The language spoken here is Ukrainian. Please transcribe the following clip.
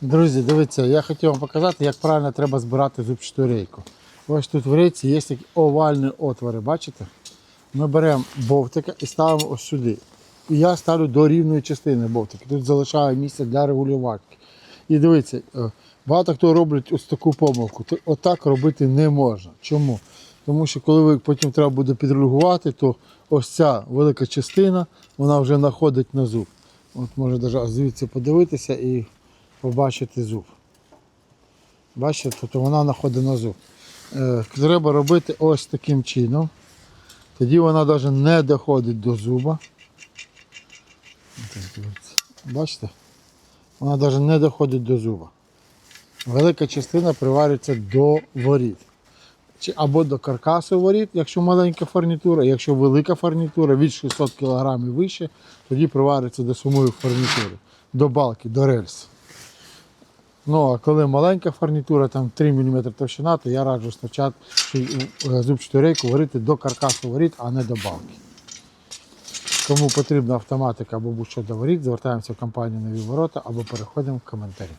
Друзі, дивіться, я хотів вам показати, як правильно треба збирати зубчату рейку. Ось тут в рейці є такі овальні отвори, бачите? Ми беремо бовтика і ставимо ось сюди. І я ставлю до рівної частини бовтика. Тут залишаю місце для регулювання. І дивіться, е, багато хто робить ось таку помилку. Отак робити не можна. Чому? Тому що коли ви потім треба буде підрегулювати, то ось ця велика частина вона вже знаходить на зуб. От може навіть звідси подивитися і побачити зуб. Бачите, тобто вона знаходить на зуб. Е, Треба робити ось таким чином. Тоді вона навіть не доходить до зуба. Бачите? Вона навіть не доходить до зуба. Велика частина приварюється до воріт. Або до каркасу воріт, якщо маленька фурнітура, якщо велика фурнітура від 600 кг і вище, тоді приварюється до самої фурнітури, до балки, до рельс. Ну, а коли маленька фарнітура, там 3 мм товщина, то я раджу спочатку е, зубчату рейку варити до каркасу воріт, а не до балки. Кому потрібна автоматика або будь-що до воріт, звертаємося в компанію нові ворота або переходимо в коментарі.